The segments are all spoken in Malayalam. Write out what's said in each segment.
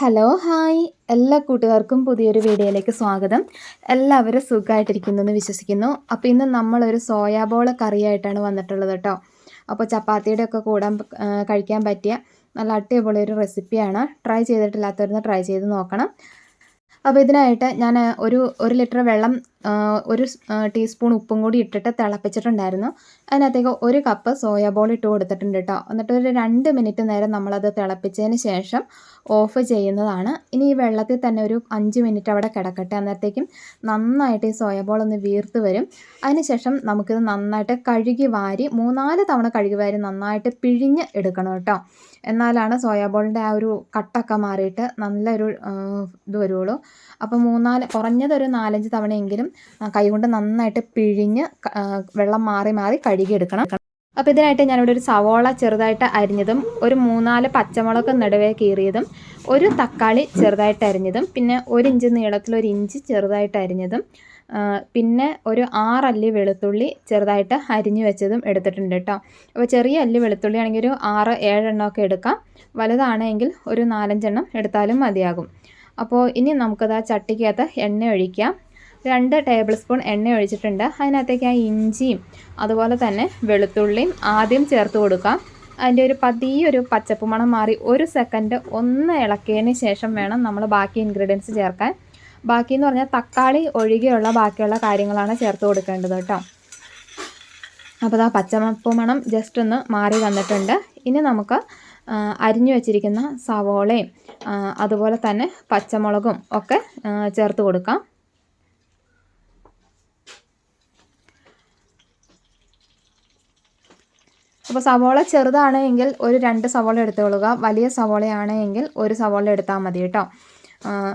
ഹലോ ഹായ് എല്ലാ കൂട്ടുകാർക്കും പുതിയൊരു വീഡിയോയിലേക്ക് സ്വാഗതം. എല്ലാവരും സുഖമായിട്ടിരിക്കുന്നു എന്ന് വിശ്വസിക്കുന്നു. അപ്പോൾ ഇന്ന് നമ്മളൊരു സോയാബോൾ കറിയായിട്ടാണ് വന്നിട്ടുള്ളത് കേട്ടോ. അപ്പോൾ ചപ്പാത്തിയുടെ ഒക്കെ കൂടാൻ കഴിക്കാൻ പറ്റിയ നല്ല അടിപൊളി ഒരു റെസിപ്പിയാണ്. ട്രൈ ചെയ്തിട്ടില്ലാത്തവരുന്ന് ട്രൈ ചെയ്ത് നോക്കണം. അപ്പോൾ ഇതിനായിട്ട് ഞാൻ ഒരു ഒരു ലിറ്റർ വെള്ളം ഒരു ടീസ്പൂൺ ഉപ്പും കൂടി ഇട്ടിട്ട് തിളപ്പിച്ചിട്ടുണ്ടായിരുന്നു. അതിനകത്തേക്ക് ഒരു കപ്പ് സോയാബോൾ ഇട്ട് കൊടുത്തിട്ടുണ്ട് കേട്ടോ എന്നിട്ട് ഒരു രണ്ട് മിനിറ്റ് നേരം നമ്മളത് തിളപ്പിച്ചതിന് ശേഷം ഓഫ് ചെയ്യുന്നതാണ്. ഇനി ഈ വെള്ളത്തിൽ തന്നെ ഒരു അഞ്ച് മിനിറ്റ് അവിടെ കിടക്കട്ടെ. അന്നേരത്തേക്കും നന്നായിട്ട് ഈ സോയാബോൾ ഒന്ന് വീർത്ത് വരും. അതിനുശേഷം നമുക്കിത് നന്നായിട്ട് കഴുകി വാരി മൂന്നാൽ തവണ കഴുകി വാരി നന്നായിട്ട് പിഴിഞ്ഞ് എടുക്കണം കേട്ടോ എന്നാലാണ് സോയാബോളിന്റെ ആ ഒരു കട്ടൊക്കെ മാറിയിട്ട് നല്ലൊരു ഇത് വരുള്ളൂ. അപ്പോൾ മൂന്നാൽ കുറഞ്ഞതൊരു നാലഞ്ച് തവണയെങ്കിലും കൈകൊണ്ട് നന്നായിട്ട് പിഴിഞ്ഞ് വെള്ളം മാറി മാറി കഴുകിയെടുക്കണം അപ്പോൾ ഇതിനായിട്ട് ഞാനിവിടെ ഒരു സവോള ചെറുതായിട്ട് അരിഞ്ഞതും ഒരു മൂന്നാൽ പച്ചമുളക് നടുവേ കീറിയതും ഒരു തക്കാളി ചെറുതായിട്ട് അരിഞ്ഞതും പിന്നെ ഒരു ഇഞ്ച് നീളത്തിൽ ഒരു ഇഞ്ച് ചെറുതായിട്ട് അരിഞ്ഞതും പിന്നെ ഒരു ആറല്ലി വെളുത്തുള്ളി ചെറുതായിട്ട് അരിഞ്ഞു വെച്ചതും എടുത്തിട്ടുണ്ട് കേട്ടോ. അപ്പോൾ ചെറിയ അല്ലി വെളുത്തുള്ളി ആണെങ്കിൽ ഒരു ആറ് ഏഴെണ്ണമൊക്കെ എടുക്കാം. വലുതാണെങ്കിൽ ഒരു നാലഞ്ചെണ്ണം എടുത്താലും മതിയാകും. അപ്പോൾ ഇനി നമുക്കത് ആ ചട്ടിക്കകത്ത് എണ്ണ ഒഴിക്കാം. രണ്ട് ടേബിൾ സ്പൂൺ എണ്ണ ഒഴിച്ചിട്ടുണ്ട്. അതിനകത്തേക്ക് ആ ഇഞ്ചിയും അതുപോലെ തന്നെ വെളുത്തുള്ളിയും ആദ്യം ചേർത്ത് കൊടുക്കാം. അതിന്റെ ഒരു പതിയൊരു പച്ചപ്പ് മണം മാറി ഒരു സെക്കൻഡ് ഒന്ന് ഇളക്കിയതിന് ശേഷം വേണം നമ്മൾ ബാക്കി ഇൻഗ്രീഡിയൻസ് ചേർക്കാൻ. ബാക്കി എന്ന് പറഞ്ഞാൽ തക്കാളി ഒഴികെയുള്ള ബാക്കിയുള്ള കാര്യങ്ങളാണ് ചേർത്ത് കൊടുക്കേണ്ടത് കേട്ടോ. അപ്പോൾ ആ പച്ചമപ്പ് മണം ജസ്റ്റ് ഒന്ന് മാറി വന്നിട്ടുണ്ട്. ഇനി നമുക്ക് അരിഞ്ഞു വച്ചിരിക്കുന്ന സവോളയും അതുപോലെ തന്നെ പച്ചമുളകും ഒക്കെ ചേർത്ത് കൊടുക്കാം. അപ്പോൾ സവോള ചെറുതാണ് എങ്കിൽ ഒരു രണ്ട് സവോള എടുത്തുകൊള്ളുക. വലിയ സവോളയാണ് എങ്കിൽ ഒരു സവോള എടുത്താൽ മതി കേട്ടോ.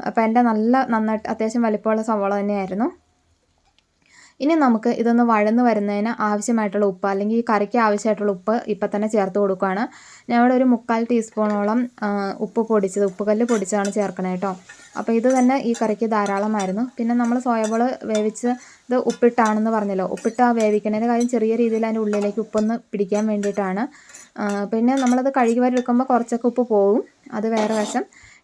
അപ്പോൾ എന്റെ നല്ല നന്നായിട്ട് അത്യാവശ്യം വലിപ്പമുള്ള സവോള തന്നെയായിരുന്നു. ഇനി നമുക്ക് ഇതൊന്ന് വഴന്ന് വരുന്നതിന് ആവശ്യമായിട്ടുള്ള ഉപ്പ് അല്ലെങ്കിൽ ഈ കറിക്ക് ആവശ്യമായിട്ടുള്ള ഉപ്പ് ഇപ്പം തന്നെ ചേർത്ത് കൊടുക്കുകയാണ്. ഞാൻ ഇവിടെ ഒരു മുക്കാൽ ടീസ്പൂണോളം ഉപ്പ് പൊടിച്ചത് ഉപ്പുകല്ല് പൊടിച്ചതാണ് ചേർക്കണേ കേട്ടോ. അപ്പോൾ ഇത് തന്നെ ഈ കറിക്ക് ധാരാളമായിരുന്നു. പിന്നെ നമ്മൾ സോയാബോൾ വേവിച്ച് ഇത് ഉപ്പിട്ടാണെന്ന് പറഞ്ഞല്ലോ. ഉപ്പിട്ട് ആ വേവിക്കണതിന്റെ കാര്യം ചെറിയ രീതിയിൽ അതിന്റെ ഉള്ളിലേക്ക് ഉപ്പൊന്ന് പിടിക്കാൻ വേണ്ടിയിട്ടാണ്. പിന്നെ നമ്മളത് കഴുകി എടുക്കുമ്പോൾ കുറച്ചൊക്കെ ഉപ്പ് പോകും അത് വേറെ വശം.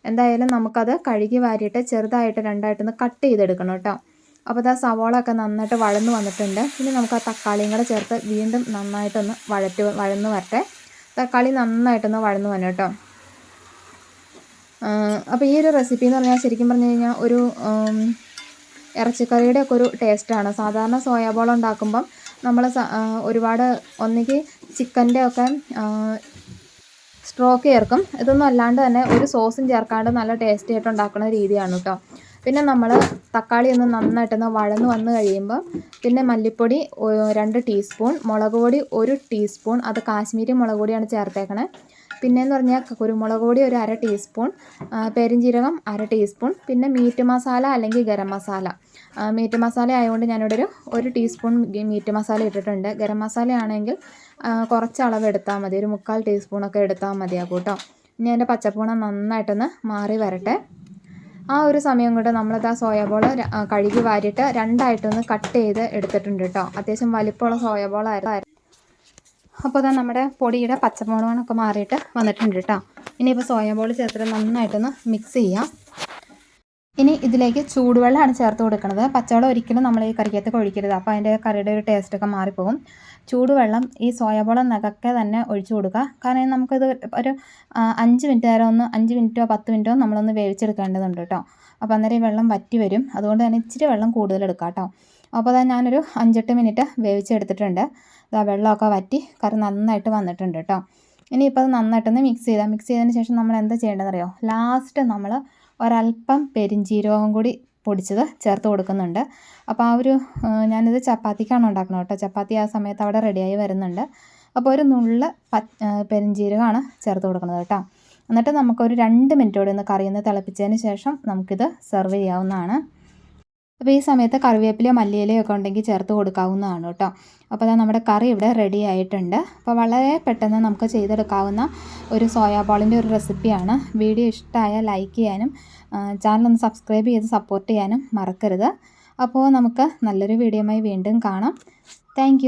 എന്തായാലും നമുക്കത് കഴുകി വാരിയിട്ട് ചെറുതായിട്ട് രണ്ടായിട്ടൊന്ന് കട്ട് ചെയ്തെടുക്കണം കേട്ടോ. അപ്പോൾ ഇതാ സവാള ഒക്കെ നന്നായിട്ട് വഴന്ന് വന്നിട്ടുണ്ട്. ഇനി നമുക്ക് ആ തക്കാളിയും കൂടെ ചേർത്ത് വീണ്ടും നന്നായിട്ടൊന്ന് വഴറ്റ് വഴന്ന് വരട്ടെ. തക്കാളി നന്നായിട്ടൊന്ന് വഴന്ന് വന്നു കേട്ടോ. അപ്പോൾ ഈ ഒരു റെസിപ്പി എന്ന് പറഞ്ഞാൽ ശരിക്കും പറഞ്ഞു കഴിഞ്ഞാൽ ഒരു ഇറച്ചിക്കറിയുടെ ഒക്കെ ഒരു ടേസ്റ്റാണ് സാധാരണ സോയാബോൾ ഉണ്ടാക്കുമ്പം നമ്മൾ ഒരുപാട് ഒന്നുകിൽ ചിക്കന്റെ ഒക്കെ സ്ട്രോക്ക് ചേർക്കും. ഇതൊന്നും അല്ലാണ്ട് തന്നെ ഒരു സോസും ചേർക്കാണ്ട് നല്ല ടേസ്റ്റി ആയിട്ട് ഉണ്ടാക്കുന്ന രീതിയാണ് കേട്ടോ. പിന്നെ നമ്മൾ തക്കാളി ഒന്ന് നന്നായിട്ടൊന്ന് വഴന്ന് വന്ന് കഴിയുമ്പോൾ പിന്നെ മല്ലിപ്പൊടി രണ്ട് ടീസ്പൂൺ മുളക് പൊടി ഒരു ടീസ്പൂൺ അത് കാശ്മീരി മുളക് പൊടിയാണ് ചേർത്തേക്കണേ. പിന്നെയെന്ന് പറഞ്ഞാൽ കുരുമുളക് പൊടി ഒരു അര ടീസ്പൂൺ പെരിഞ്ജീരകം അര ടീസ്പൂൺ പിന്നെ മീറ്റ് മസാല അല്ലെങ്കിൽ ഗരം മസാല. മീറ്റ് മസാല ആയതുകൊണ്ട് ഞാനിവിടെ ഒരു ഒരു ടീസ്പൂൺ മീറ്റ് മസാല ഇട്ടിട്ടുണ്ട്. ഗരം മസാല ആണെങ്കിൽ കുറച്ച് അളവ് എടുത്താൽ മതി. ഒരു മുക്കാൽ ടീസ്പൂണൊക്കെ എടുത്താൽ മതിയാകും കേട്ടോ. ഇനി അതിന്റെ പച്ചപ്പൂണം നന്നായിട്ടൊന്ന് മാറി വരട്ടെ. ആ ഒരു സമയം കൊണ്ട് നമ്മളത് ആ സോയാബോൾ കഴുകി വാരിയിട്ട് രണ്ടായിട്ടൊന്ന് കട്ട് ചെയ്ത് എടുത്തിട്ടുണ്ട് കേട്ടോ അത്യാവശ്യം വലിപ്പമുള്ള സോയാബോളായിരുന്നു അപ്പോൾ അതാ നമ്മുടെ പൊടിയുടെ പച്ചമുളകൊക്കെ മാറിയിട്ട് വന്നിട്ടുണ്ട് കേട്ടോ ഇനിയിപ്പോൾ സോയാബോൾ ചേർത്തിട്ട് നന്നായിട്ടൊന്ന് മിക്സ് ചെയ്യാം. ഇനി ഇതിലേക്ക് ചൂടുവെള്ളമാണ് ചേർത്ത് കൊടുക്കുന്നത്. പച്ചവെള്ളം ഒരിക്കലും നമ്മൾ ഈ കറിക്കകത്ത് ഒഴിക്കരുത് അപ്പോൾ അതിന്റെ കറിയുടെ ഒരു ടേസ്റ്റൊക്കെ മാറിപ്പോകും. ചൂടുവെള്ളം ഈ സോയാബോളം നഖക്കെ തന്നെ ഒഴിച്ചു കൊടുക്കുക. കാരണം നമുക്കിത് ഒരു അഞ്ച് മിനിറ്റ് നേരം ഒന്ന് അഞ്ച് മിനിറ്റോ പത്ത് മിനിറ്റോ നമ്മളൊന്ന് വേവിച്ചെടുക്കേണ്ടതുണ്ട് കേട്ടോ. അപ്പോൾ അന്നേരം ഈ വെള്ളം വറ്റി വരും. അതുകൊണ്ട് തന്നെ ഇച്ചിരി വെള്ളം കൂടുതൽ എടുക്കാം കേട്ടോ. അപ്പോൾ അതാ ഞാനൊരു അഞ്ചെട്ട് മിനിറ്റ് വേവിച്ചെടുത്തിട്ടുണ്ട്. ആ വെള്ളമൊക്കെ വറ്റി കറി നന്നായിട്ട് വന്നിട്ടുണ്ട് കേട്ടോ. ഇനിയിപ്പോൾ അത് നന്നായിട്ടൊന്ന് മിക്സ് ചെയ്താൽ മിക്സ് ചെയ്തതിന് ശേഷം നമ്മൾ എന്താ ചെയ്യേണ്ടതെന്നറിയോ? ലാസ്റ്റ് നമ്മൾ ഒരല്പം പെരിഞ്ചീരകം കൂടി പൊടിച്ചത് ചേർത്ത് കൊടുക്കുന്നുണ്ട്. അപ്പോൾ ആ ഒരു ഞാനിത് ചപ്പാത്തിക്കാണ് ഉണ്ടാക്കുന്നത് കേട്ടോ. ചപ്പാത്തി ആ സമയത്ത് അവിടെ റെഡിയായി വരുന്നുണ്ട്. അപ്പോൾ ഒരു നുള്ള പ പെരിഞ്ചീരകമാണ് ചേർത്ത് കൊടുക്കുന്നത് കേട്ടോ. എന്നിട്ട് നമുക്കൊരു രണ്ട് മിനിറ്റോടെ ഒന്ന് കറിയൊന്ന് തിളപ്പിച്ചതിന് ശേഷം നമുക്കിത് സെർവ് ചെയ്യാവുന്നതാണ്. അപ്പോൾ ഈ സമയത്ത് കറിവേപ്പിലയോ മല്ലിയിലയോ ഒക്കെ ഉണ്ടെങ്കിൽ ചേർത്ത് കൊടുക്കാവുന്നതാണ് കേട്ടോ. അപ്പോൾ അതാ നമ്മുടെ കറി ഇവിടെ റെഡി ആയിട്ടുണ്ട്. അപ്പോൾ വളരെ പെട്ടെന്ന് നമുക്ക് ചെയ്തെടുക്കാവുന്ന ഒരു സോയാബോളിന്റെ ഒരു റെസിപ്പിയാണ്. വീഡിയോ ഇഷ്ടമായ ലൈക്ക് ചെയ്യാനും ചാനൽ ഒന്ന് സബ്സ്ക്രൈബ് ചെയ്ത് സപ്പോർട്ട് ചെയ്യാനും മറക്കരുത്. അപ്പോൾ നമുക്ക് നല്ലൊരു വീഡിയോയുമായി വീണ്ടും കാണാം. താങ്ക്